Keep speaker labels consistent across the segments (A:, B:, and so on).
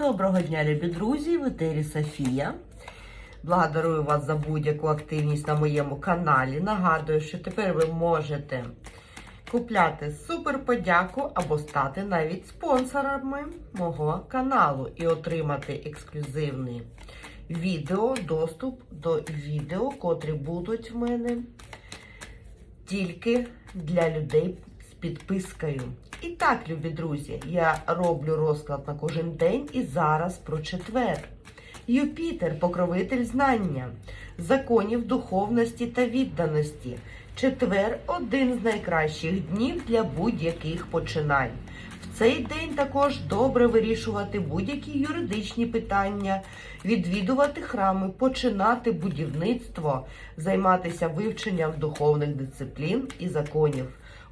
A: Доброго дня, любі друзі! В етері Софія. Благодарую вас за будь-яку активність на моєму каналі. Нагадую, що тепер ви можете купляти супер подяку або стати навіть спонсорами мого каналу і отримати ексклюзивний відео, доступ до відео, котрі будуть в мене тільки для людей підпискою. І так, любі друзі, я роблю розклад на кожен день і зараз про четвер. Юпітер, покровитель знання, законів духовності та відданості. Четвер один з найкращих днів для будь-яких починань. В цей день також добре вирішувати будь-які юридичні питання, відвідувати храми, починати будівництво, займатися вивченням духовних дисциплін і законів,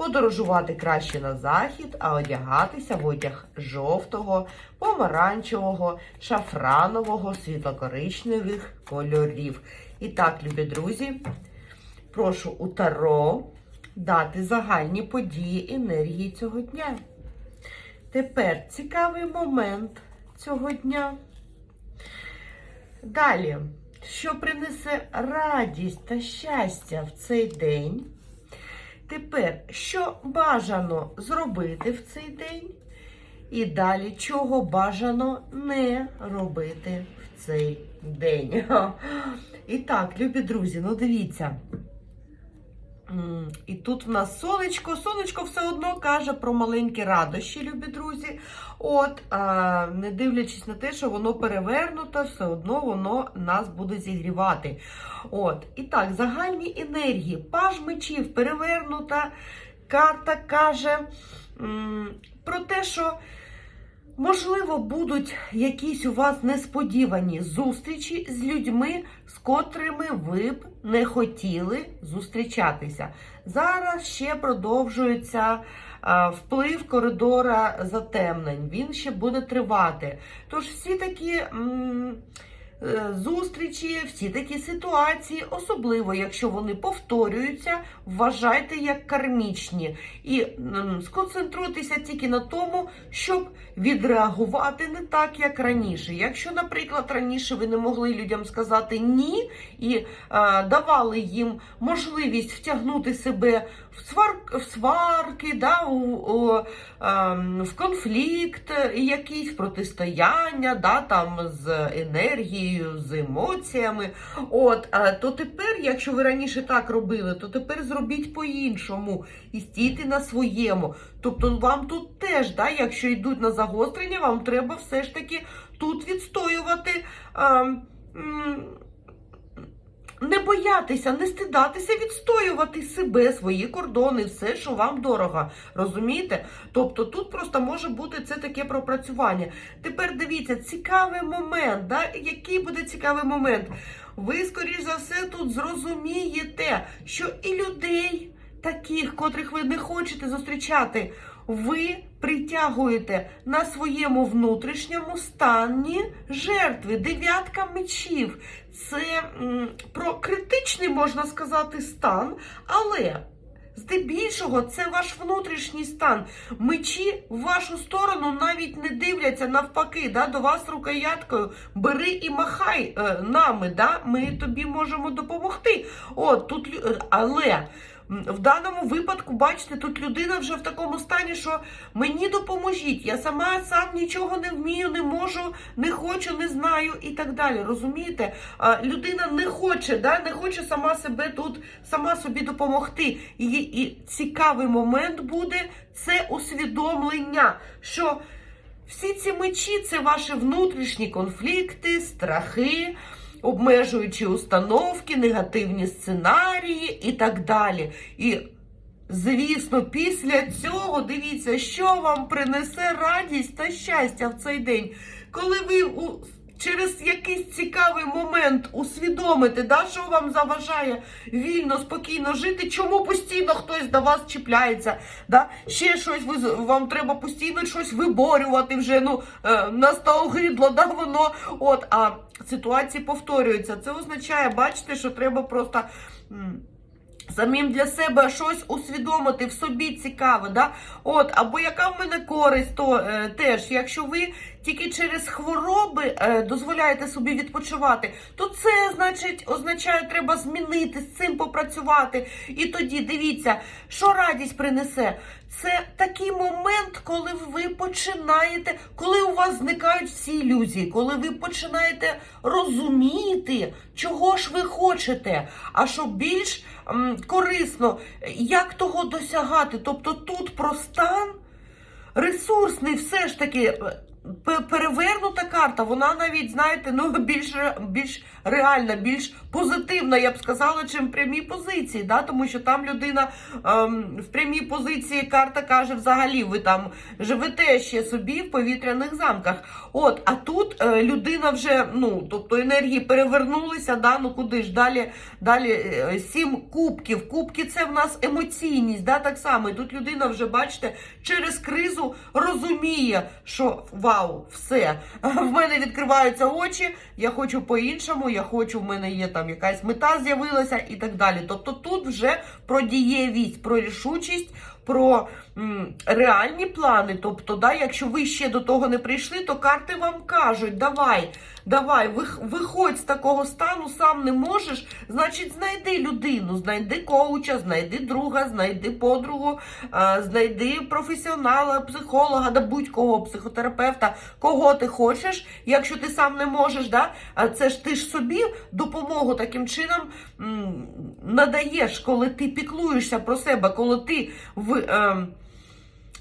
A: подорожувати краще на захід, а одягатися в одяг жовтого, помаранчевого, шафранового, світлокоричневих кольорів. І так, любі друзі, прошу у Таро дати загальні події енергії цього дня. Тепер цікавий момент цього дня. Далі, що принесе радість та щастя в цей день. Тепер, що бажано зробити в цей день? І далі, чого бажано не робити в цей день. І так, любі друзі, ну дивіться. І тут в нас сонечко. Сонечко все одно каже про маленькі радощі, любі друзі. От, не дивлячись на те, що воно перевернуто, все одно воно нас буде зігрівати. От, і так, загальні енергії. Паж мечів перевернута. Карта каже про те, що. Можливо, будуть якісь у вас несподівані зустрічі з людьми, з котрими ви б не хотіли зустрічатися. Зараз ще продовжується вплив коридора затемнень. Він ще буде тривати. Тож всі такі. м, Зустрічі, всі такі ситуації, особливо якщо вони повторюються, вважайте як кармічні. І сконцентруйтеся тільки на тому, щоб відреагувати не так, як раніше. Якщо, наприклад, раніше ви не могли людям сказати ні і е, давали їм можливість втягнути себе в, свар... в сварки, да, у, у, е, в конфлікт, якісь протистояння, да, там з енергією, з емоціями. От, е, то тепер, якщо ви раніше так робили, то тепер зробіть по-іншому і стійте на своєму. Тобто вам тут теж, да, якщо йдуть на загострення, вам треба все ж таки тут відстоювати. М, не боятися, не стидатися, відстоювати себе, свої кордони, все, що вам дорого. Розумієте? Тобто тут просто може бути це таке пропрацювання. Тепер дивіться, цікавий момент. Да? Який буде цікавий момент? Ви, скоріш за все, тут зрозумієте, що і людей, таких, котрих ви не хочете зустрічати, ви притягуєте на своєму внутрішньому стані жертви. Дев'ятка мечів. Це про критичний, можна сказати, стан, але. Здебільшого, це ваш внутрішній стан. Мечі в вашу сторону навіть не дивляться навпаки, да, до вас рукояткою. Бери і махай е, нами, да, ми тобі можемо допомогти. От, тут, е, але в даному випадку, бачите, тут людина вже в такому стані, що мені допоможіть, я сама сам нічого не вмію, не можу, не хочу, не знаю і так далі. Розумієте? Людина не хоче, да, не хоче сама себе тут, сама собі допомогти. І, і цікавий момент буде це усвідомлення, що всі ці мечі це ваші внутрішні конфлікти, страхи, обмежуючі установки, негативні сценарії і так далі. І Звісно, після цього дивіться, що вам принесе радість та щастя в цей день. Коли ви у, через якийсь цікавий момент усвідомите, да, що вам заважає вільно, спокійно жити, чому постійно хтось до вас чіпляється, да? ще щось ви, вам треба постійно щось виборювати вже, ну, е, настогидло, да, воно, от, а ситуації повторюються. Це означає, бачите, що треба просто. Самим для себе щось усвідомити в собі цікаве, да? От, або яка в мене користь, то е, теж, якщо ви тільки через хвороби е, дозволяєте собі відпочивати, то це значить означає, треба змінити з цим попрацювати. І тоді дивіться, що радість принесе. Це такий момент, коли ви починаєте, коли у вас зникають всі ілюзії, коли ви починаєте розуміти, чого ж ви хочете, а що більш м, корисно, як того досягати. Тобто тут про стан ресурсний все ж таки. е, Перевернута карта, вона навіть, знаєте, ну більш, більш реальна, більш позитивна, я б сказала, чим в прямій позиції. Да? Тому що там людина ем, в прямій позиції карта каже, взагалі, ви там живете ще собі в повітряних замках. От, а тут е, людина вже, ну, тобто енергії перевернулися, да? ну куди ж далі, далі е, сім кубків. Кубки це в нас емоційність, да? так само. І тут людина вже, бачите, через кризу розуміє, що вау, все, в мене відкриваються очі, я хочу по-іншому, я хочу, в мене є там якась мета з'явилася і так далі. Тобто тут вже про дієвість, про рішучість, про реальні плани. Тобто, да, якщо ви ще до того не прийшли, то карти вам кажуть, давай, давай, виходь з такого стану, сам не можеш, значить, знайди людину, знайди коуча, знайди друга, знайди подругу, е, знайди професіонала, психолога, да будь-кого, психотерапевта, кого ти хочеш, якщо ти сам не можеш, да? це ж ти ж собі допомогу таким чином надаєш, коли ти піклуєшся про себе, коли ти в. ем,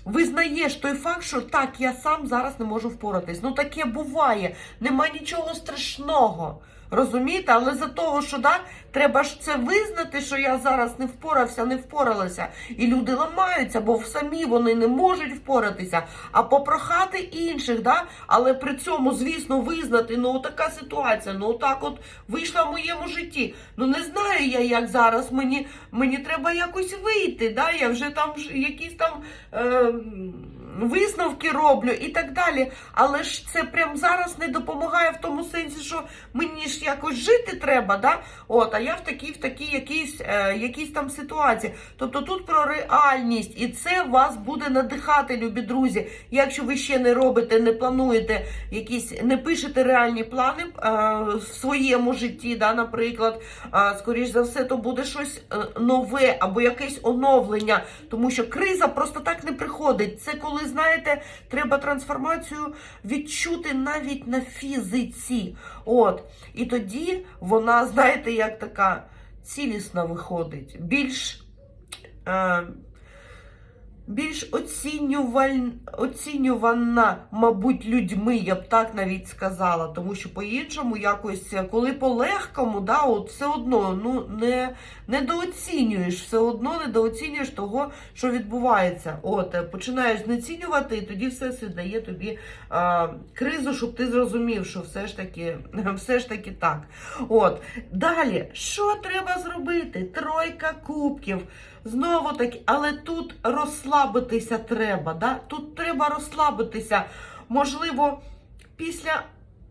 A: Визнаєш той факт, що так, я сам зараз не можу впоратись. Ну таке буває, нема нічого страшного. Розумієте, але за того, що да, треба ж це визнати, що я зараз не впорався, не впоралася. І люди ламаються, бо самі вони не можуть впоратися, а попрохати інших, да? але при цьому, звісно, визнати, ну така ситуація, ну так от вийшла в моєму житті. Ну не знаю я, як зараз мені, мені треба якось вийти. Да? Я вже там якісь там. Е, um, Висновки роблю і так далі. Але ж це прямо зараз не допомагає в тому сенсі, що мені ж якось жити треба, да? От, а я в такій, в такій якійсь, е, якійсь там ситуації. Тобто тут про реальність, і це вас буде надихати, любі друзі. Якщо ви ще не робите, не плануєте якісь, не пишете реальні плани е, в своєму житті, да, наприклад, е, скоріш за все, то буде щось е, нове або якесь оновлення, тому що криза просто так не приходить. Це коли, знаєте, треба трансформацію відчути навіть на фізиці. От. І тоді вона, знаєте, як така цілісна виходить, більш. Е, більш оцінюваль... оцінювана, мабуть, людьми, я б так навіть сказала. Тому що по-іншому якось, коли по-легкому, да, от все одно ну, не, недооцінюєш, все одно недооцінюєш того, що відбувається. От, починаєш знецінювати, і тоді все дає тобі а, кризу, щоб ти зрозумів, що все ж таки, все ж таки так. От. Далі, що треба зробити? Тройка кубків. Знову таки, але тут розслабитися треба. Да? Тут треба розслабитися. Можливо, після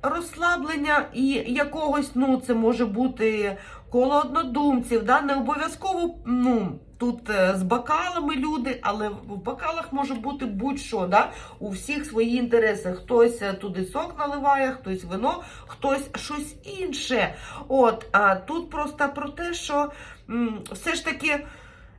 A: розслаблення і якогось, ну, це може бути коло однодумців, да? не обов'язково ну, тут е, з бокалами люди, але в бокалах може бути будь-що. Да? У всіх свої інтереси. Хтось е, туди сок наливає, хтось вино, хтось щось інше. От, а тут просто про те, що м, все ж таки.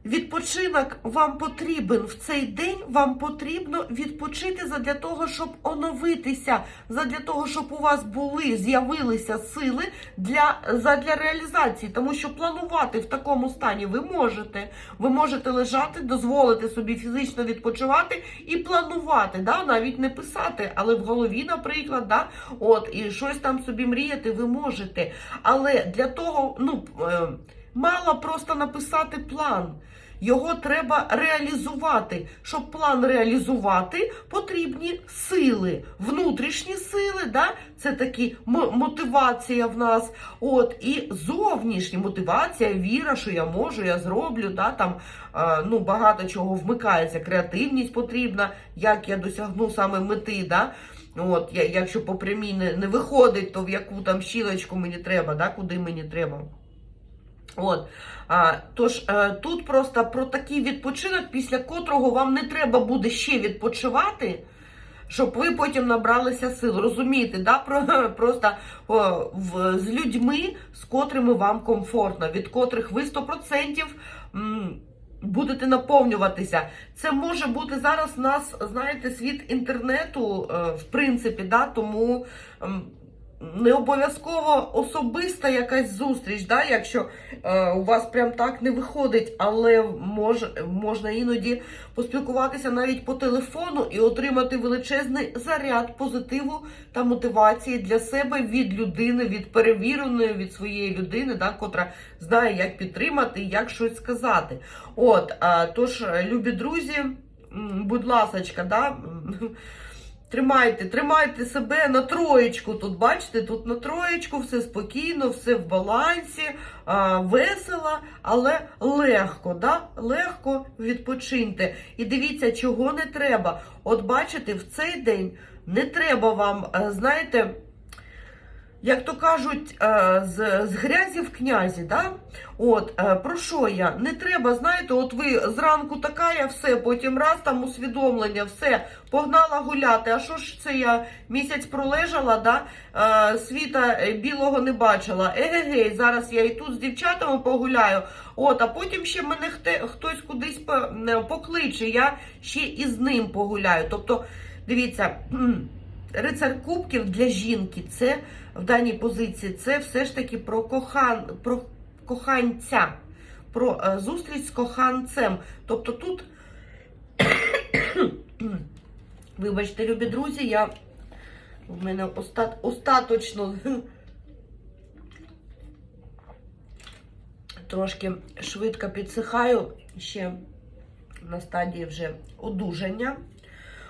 A: Відпочинок вам потрібен в цей день. Вам потрібно відпочити задля того, щоб оновитися, задля того, щоб у вас були, з'явилися сили для, задля реалізації. Тому що планувати в такому стані ви можете. Ви можете лежати, дозволити собі фізично відпочивати і планувати, да? навіть не писати, але в голові, наприклад, да? от і щось там собі мріяти ви можете. Але для того, ну. Мало просто написати план. Його треба реалізувати. Щоб план реалізувати, потрібні сили, внутрішні сили, да? це такі мотивація в нас. От, і зовнішня мотивація, віра, що я можу, я зроблю. Да? Там, е, ну, багато чого вмикається, креативність потрібна, як я досягну саме мети. Да? От, я, якщо по прямій не, не виходить, то в яку там щілочку мені треба, да? куди мені треба. От. А, тож е, тут просто про такий відпочинок, після котрого вам не треба буде ще відпочивати, щоб ви потім набралися сил. Розумієте, да? Про, просто о, в, з людьми, з котрими вам комфортно, від котрих ви 100% м, будете наповнюватися. Це може бути зараз у нас, знаєте, світ інтернету, е, в принципі, да? тому. Не обов'язково особиста якась зустріч, да, якщо е, у вас прям так не виходить, але мож, можна іноді поспілкуватися навіть по телефону і отримати величезний заряд позитиву та мотивації для себе від людини, від перевіреної, від своєї людини, да, котра знає, як підтримати, як щось сказати. От, е, тож, любі друзі, будь ласочка, да. Тримайте, тримайте себе на троєчку. Тут, бачите, тут на троєчку, все спокійно, все в балансі, а, весело, але легко, да? легко відпочиньте. І дивіться, чого не треба. От бачите, в цей день не треба вам, е, знаєте, як то кажуть, е, з, з грязі в князі, да? От, е, про що я? Не треба, знаєте, от ви зранку така, я все, потім раз там усвідомлення, все, погнала гуляти. А що ж це я місяць пролежала, да? е, світа білого не бачила. Егегей, зараз я і тут з дівчатами погуляю. От, а потім ще мене хтось кудись по- покличе, я ще і з ним погуляю. Тобто, дивіться. Рицар кубків для жінки це в даній позиції це все ж таки про кохан, про коханця, про е, зустріч з коханцем. Тобто тут, вибачте, любі друзі, я в мене остат, остаточно трошки швидко підсихаю ще на стадії вже одужання.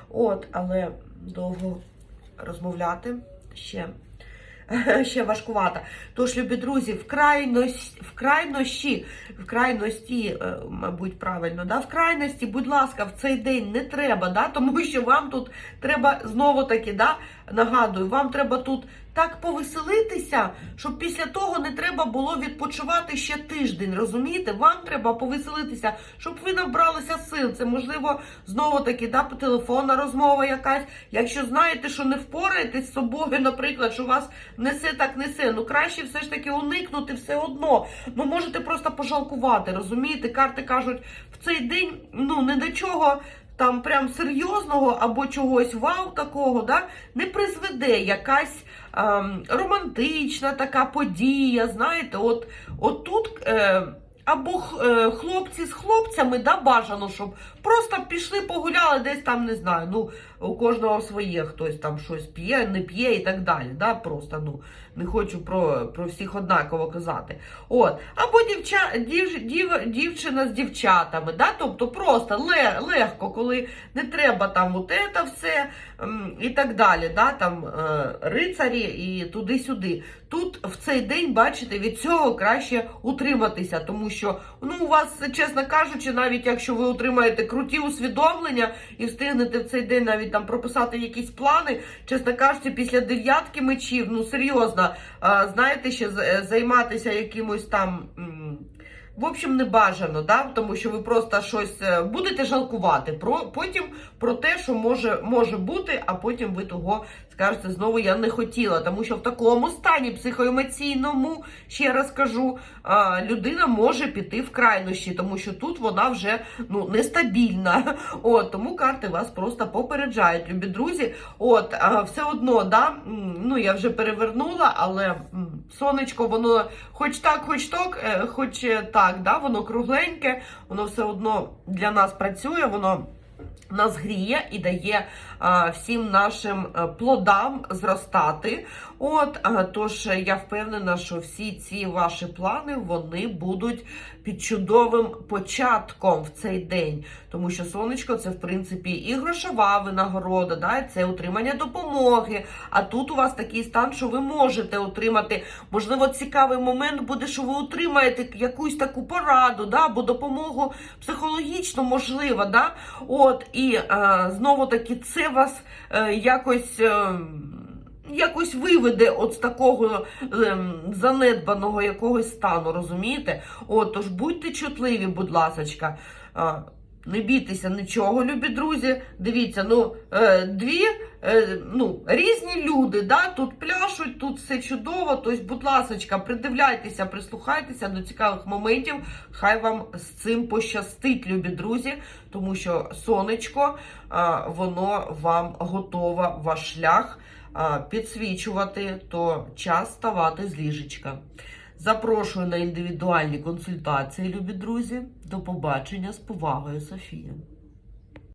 A: От, але довго розмовляти ще, ще важкувата. Тож, любі друзі, в крайності, в крайності, в крайності, е, мабуть, правильно, да? в крайності, будь ласка, в цей день не треба, да? тому що вам тут треба знову таки, да? нагадую, вам треба тут так повеселитися, щоб після того не треба було відпочивати ще тиждень. Розумієте? Вам треба повеселитися, щоб ви набралися сил. Це можливо знову таки да, телефонна розмова якась. Якщо знаєте, що не впораєтесь з собою, наприклад, що вас несе так несе. Ну краще все ж таки уникнути все одно. Ну можете просто пожалкувати. Розумієте? Карти кажуть, в цей день ну не до чого там прям серйозного або чогось вау такого, да, не призведе якась е, романтична така подія. Знаєте, от, от тут. Е, або е, хлопці з хлопцями, да, бажано, щоб просто пішли, погуляли десь там, не знаю, ну, у кожного своє, хтось там щось п'є, не п'є і так далі. Да, просто, ну, не хочу про, про всіх однаково казати. От. Або дівча, дів, дів, дівчина з дівчатами, да, тобто просто легко, коли не треба там от це все і так далі, да, там е, рицарі і туди-сюди. Тут в цей день, бачите, від цього краще утриматися, тому що ну, у вас, чесно кажучи, навіть якщо ви отримаєте круті усвідомлення і встигнете в цей день навіть там прописати якісь плани, чесно кажучи, після дев'ятки мечів, ну серйозно, знаєте, ще займатися якимось там. В общем, не бажано, да? тому що ви просто щось е, будете жалкувати про потім про те, що може, може бути, а потім ви того скажете знову я не хотіла. Тому що в такому стані психоемоційному, ще раз кажу, людина може піти в крайнощі, тому що тут вона вже ну нестабільна. От тому карти вас просто попереджають, любі друзі. От все одно, да, ну я вже перевернула, але сонечко, воно хоч так, хоч так, е, хоч е, так, да, воно кругленьке, воно все одно для нас працює, воно. Нас гріє і дає а, всім нашим е, плодам зростати. От, а, тож е, я впевнена, що всі ці ваші плани вони будуть під чудовим початком в цей день. Тому що сонечко це в принципі і грошова винагорода, да, це отримання допомоги. А тут у вас такий стан, що ви можете отримати. Можливо, цікавий момент буде, що ви отримаєте якусь таку пораду, да, або допомогу психологічно можливо. Да? От, і е, знову таки це вас е, якось. Е, якось виведе от з такого ем, занедбаного якогось стану, розумієте? От, тож будьте чутливі, будь ласочка. А, не бійтеся нічого, любі друзі. Дивіться, ну е, дві е, ну, різні люди, да, тут пляшуть, тут все чудово. Тобто, будь ласочка, придивляйтеся, прислухайтеся до цікавих моментів. Хай вам з цим пощастить, любі друзі, тому що сонечко, а, воно вам готове ваш шлях підсвічувати, то час ставати з ліжечка. Запрошую на індивідуальні консультації, любі друзі. До побачення з повагою, Софія.